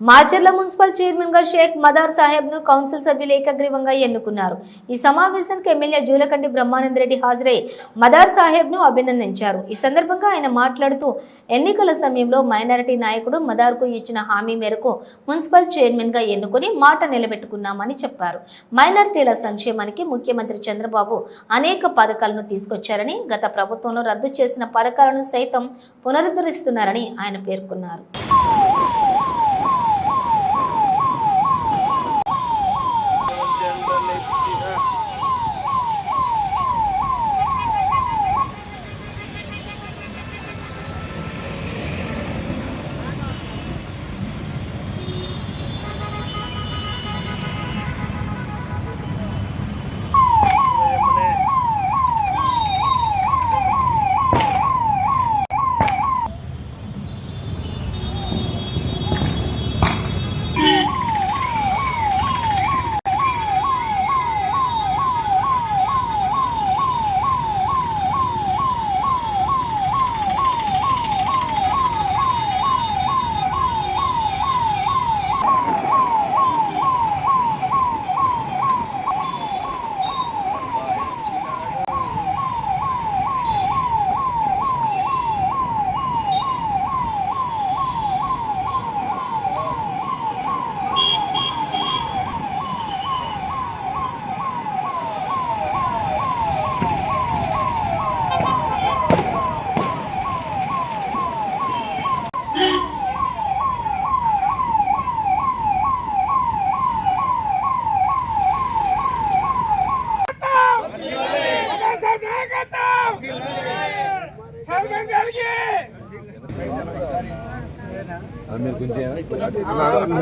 Macherla municipal చైర్మన్గా Sheikh Madar సాహెబ్ను council సభ్యులు ఏకగ్రీవంగా ఎన్నుకున్నారు. ఈ సమావేశానికి ఎమ్మెల్యే జూలకంటి బ్రహ్మానందరెడ్డి హాజరై మదార్ సాహెబ్ను అభినందించారు. ఈ సందర్భంగా ఆయన మాట్లాడుతూ ఎన్నికల సమయంలో మైనారిటీ నాయకుడు మదార్కు ఇచ్చిన హామీ మేరకు మున్సిపల్ చైర్మన్గా ఎన్నుకుని మాట నిలబెట్టుకున్నామని చెప్పారు. మైనారిటీల సంక్షేమానికి ముఖ్యమంత్రి చంద్రబాబు అనేక పథకాలను తీసుకొచ్చారని గత ప్రభుత్వంలో రద్దు చేసిన పథకాలను సైతం పునరుద్ధరిస్తున్నారని ఆయన పేర్కొన్నారు.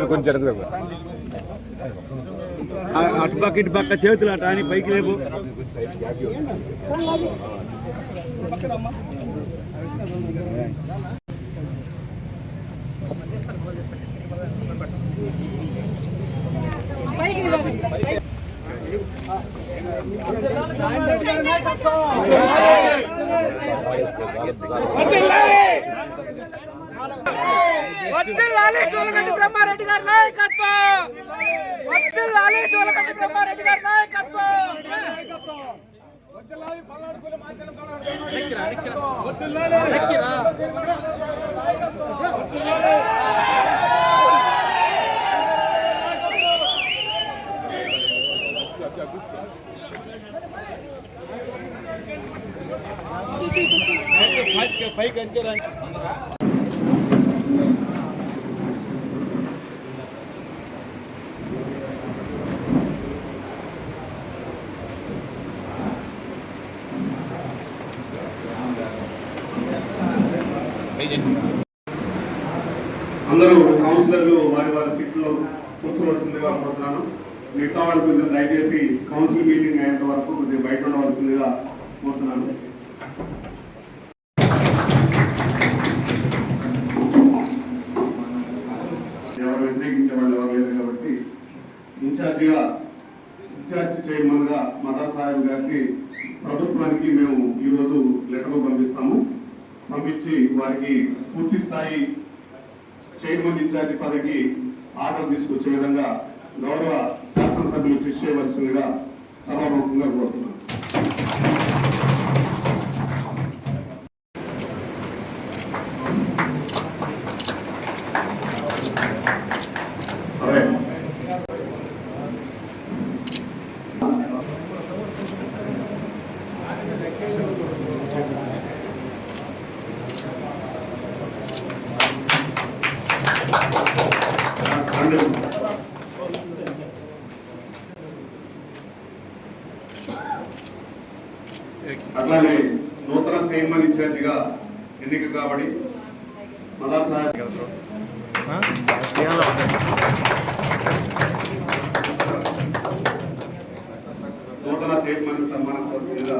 కొంచెం మీరు కొంచెం జరగదు అటు పక్క ఇటు పక్క చేతులు అట అని పైకి లేవు వర్ధిల్లాలి చూలకంటి బ్రహ్మారెడ్డి గారి నాయకత్వం. వర్ధిల్లాలి చూలకంటి బ్రహ్మారెడ్డి గారి నాయకత్వం. పైకి అందరూ కౌన్సిలర్లు వారి వారి సీట్లో కూర్చోవలసిందిగా కోరుతున్నాను. మిగతా వాళ్ళు కొంచెం దయచేసి కౌన్సిల్ మీటింగ్ అయ్యేంత వరకు కొద్దిగా బయట ఉండవలసిందిగా కోరుతున్నాను. ఎవరు వ్యతిరేకించే వాళ్ళు ఎవరు లేరు కాబట్టి ఇన్ఛార్జిగా ఇన్ఛార్జ్ చైర్మన్గా మదా సాహెబ్ గారికి ప్రభుత్వానికి మేము ఈరోజు లెటర్లు పంపిస్తాము. పంపించి వారికి పూర్తి స్థాయి చైర్మన్ ఇన్ఛార్జి పదవికి ఆర్డర్ తీసుకొచ్చే విధంగా గౌరవ శాసనసభ్యులు కృషి చేయవలసిందిగా సభాముఖంగా కోరుతున్నాను. అట్లానే నూతన చైర్మన్ ఇన్ఛార్జిగా ఎన్నిక కాబట్టి మదా సాహెబ్ నూతన చైర్మన్ సన్మానించవలసిందిగా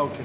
ఓకే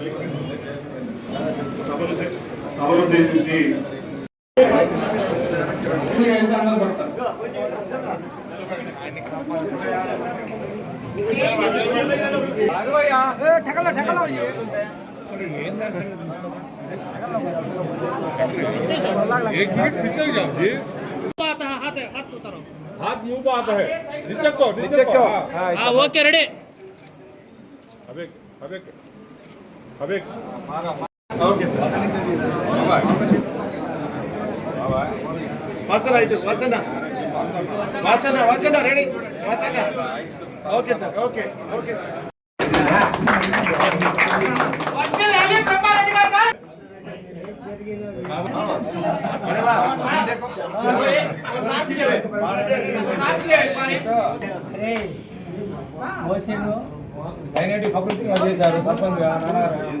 సభను ఉద్దేశించి ठकला ठकला आता है, हाथ है हाथ उतारो हाथ मुंह पे आता है नीचे को नीचे को हाँ हाँ ओके रेडी अबे अबे अबे ఓకే సార్. వాసన ఇటు వాసన. వాసన వాసన రెడీ. వాసన. Okay sir okay okay sir. ఫకృతి చేశారు సర్పంచ్గా నాన్నగారు.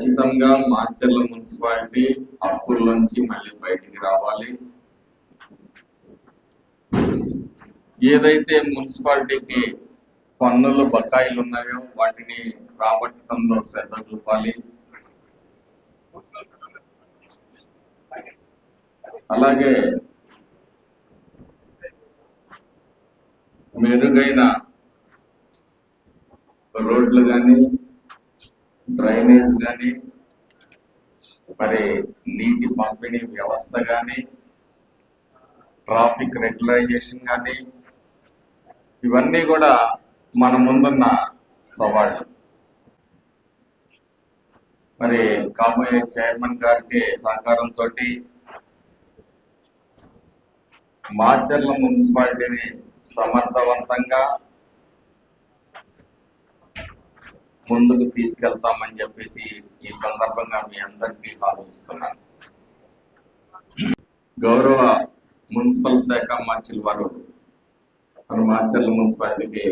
ఖచ్చితంగా మాచర్ల మున్సిపాలిటీ అప్పుల నుంచి మళ్ళీ బయటికి రావాలి. ఏదైతే మున్సిపాలిటీకి పన్నులు బకాయిలు ఉన్నాయో వాటిని రాబట్టడంలో శ్రద్ధ చూపాలి. అలాగే మెరుగైన రోడ్లు కానీ డ్రైనేజ్ కానీ మరి నీటి పంపిణీ వ్యవస్థ కానీ ట్రాఫిక్ రెగ్యులైజేషన్ కానీ ఇవన్నీ కూడా మన ముందున్న సవాళ్ళు. మరి కాబోయే చైర్మన్ గారికి సహకారంతో మాచర్ల మున్సిపాలిటీని సమర్థవంతంగా ముందుకు తీసుకెళ్తామని చెప్పేసి ఈ సందర్భంగా మీ అందరికీ ఆలోచిస్తున్నాను గౌరవ మున్సిపల్ శాఖ మార్చిల వారు మన మాచర్ల మున్సిపాలిటీకి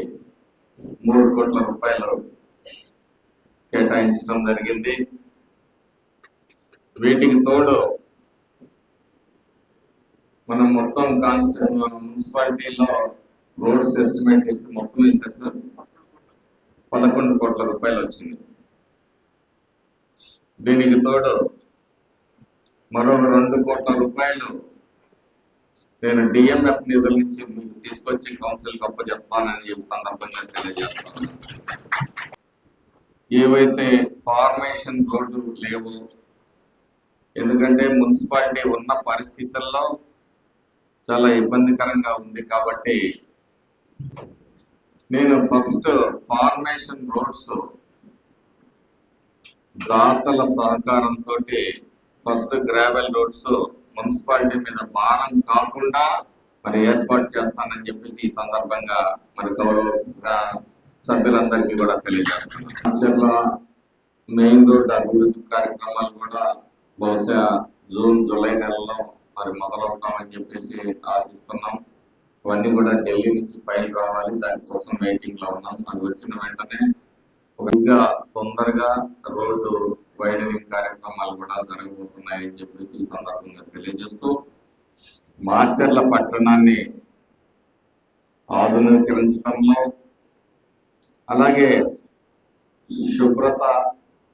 మూడు కోట్ల రూపాయలు కేటాయించడం జరిగింది. వీటికి తోడు మనం మొత్తం కాన్స్ మున్సిపాలిటీలో రోడ్స్ ఎస్టిమేట్ చేస్తే మొత్తం వేసేస్తారు పదకొండు కోట్ల రూపాయలు వచ్చింది. దీనికి తోడు మరో రెండు కోట్ల రూపాయలు నేను డిఎంఎఫ్ నిధుల నుంచి మీకు తీసుకొచ్చి కౌన్సిల్ గొప్ప చెప్పాలని ఈ సందర్భంగా తెలియజేస్తాను ఏవైతే ఫార్మేషన్ రోడ్లు లేవు ఎందుకంటే మున్సిపాలిటీ ఉన్న పరిస్థితుల్లో చాలా ఇబ్బందికరంగా ఉంది కాబట్టి నేను ఫస్ట్ ఫార్మేషన్ రోడ్స్ దాతల సహకారంతో ఫస్ట్ గ్రావెల్ రోడ్స్ మున్సిపాలిటీ మీద భారం కాకుండా మరి ఏర్పాటు చేస్తానని చెప్పేసి ఈ సందర్భంగా మరి గౌరవ సభ్యులందరికీ కూడా తెలియజేస్తున్నాను. మెయిన్ రోడ్ అభివృద్ధి కార్యక్రమాలు కూడా బహుశా జూన్ జూలై నెలలో మరి మొదలవుతామని చెప్పేసి ఆశిస్తున్నాం. ఇవన్నీ కూడా ఢిల్లీ నుంచి ఫైల్ రావాలి. దానికోసం వెయిటింగ్లో ఉన్నాం. అది వచ్చిన వెంటనే ఇంకా తొందరగా రోడ్డు వైడనింగ్ కార్యక్రమాలు కూడా జరగబోతున్నాయని చెప్పేసి ఈ సందర్భంగా తెలియజేస్తూ మాచర్ల పట్టణాన్ని ఆధునీకరించడంలో అలాగే శుభ్రత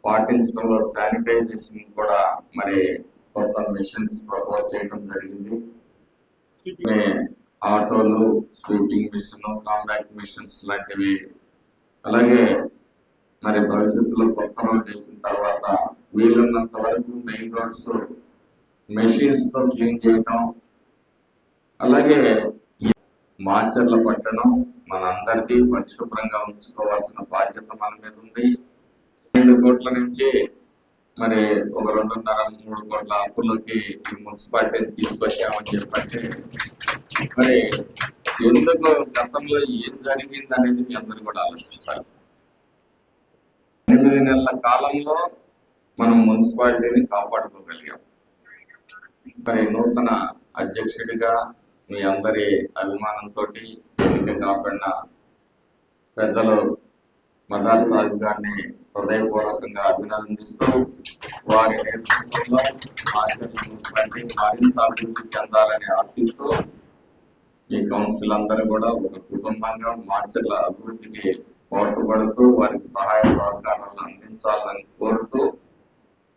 పాటించడంలో శానిటైజేషన్ కూడా మరి కొత్త మిషన్స్ ప్రపోజ్ చేయడం జరిగింది. ఆటోలు స్వీపింగ్ మిషన్ కాంపాక్ట్ మిషన్స్ లాంటివి. అలాగే మరి భవిష్యత్తులో కొత్త రోడ్ వేసిన తర్వాత వీలున్నంత వరకు మెయిన్ రోడ్స్ మెషిన్స్తో క్లీన్ చేయటం. అలాగే మాచర్ల పట్టణం మనందరికీ పరిశుభ్రంగా ఉంచుకోవాల్సిన బాధ్యత మన మీద ఉంది. రెండు కోట్ల నుంచి మరి ఒక రెండున్నర మూడు కోట్ల అప్పులకి మున్సిపాలిటీని తీసుకొచ్చామని చెప్పంటే మరి ఎందుకు గతంలో ఏం జరిగింది అనేది మీ అందరూ కూడా ఆలోచించాలి. ఎనిమిది నెలల కాలంలో మనం మున్సిపాలిటీని కాపాడుకోగలిగాం. మరి నూతన అధ్యక్షుడిగా మీ అందరి అభిమానంతో ఎన్నిక కాకుండా పెద్దలు మదార్ సాహిబ్ గారిని హృదయపూర్వకంగా అభినందిస్తూ వారి నేతృత్వంలో మాస్టర్ మరింత అభివృద్ధి చెందాలని ఆశిస్తూ ఈ కౌన్సిల్ అందరూ కూడా ఒక కుటుంబంగా మార్చర్ల అభివృద్ధికి పోటుపడుతూ వారికి సహాయ సహకారాలు అందించాలని కోరుతూ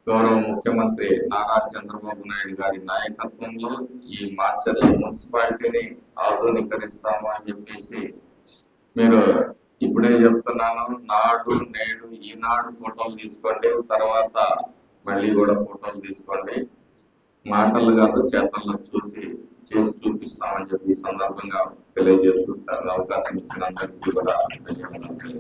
గౌరవ ముఖ్యమంత్రి నారా చంద్రబాబు నాయుడు గారి నాయకత్వంలో ఈ మార్చర్ల మున్సిపాలిటీని ఆధునీకరిస్తాము అని చెప్పేసి మీరు ఇప్పుడే చెప్తున్నాను నాడు నేడు ఈనాడు ఫోటోలు తీసుకోండి తర్వాత మళ్ళీ కూడా ఫోటోలు తీసుకోండి. మాటలు కాదు చేతల్లో చూసి చేసి చూపిస్తామని చెప్పి ఈ సందర్భంగా తెలియజేస్తూ అవకాశం ఇచ్చినందుకు కూడా ధన్యవాదాలు.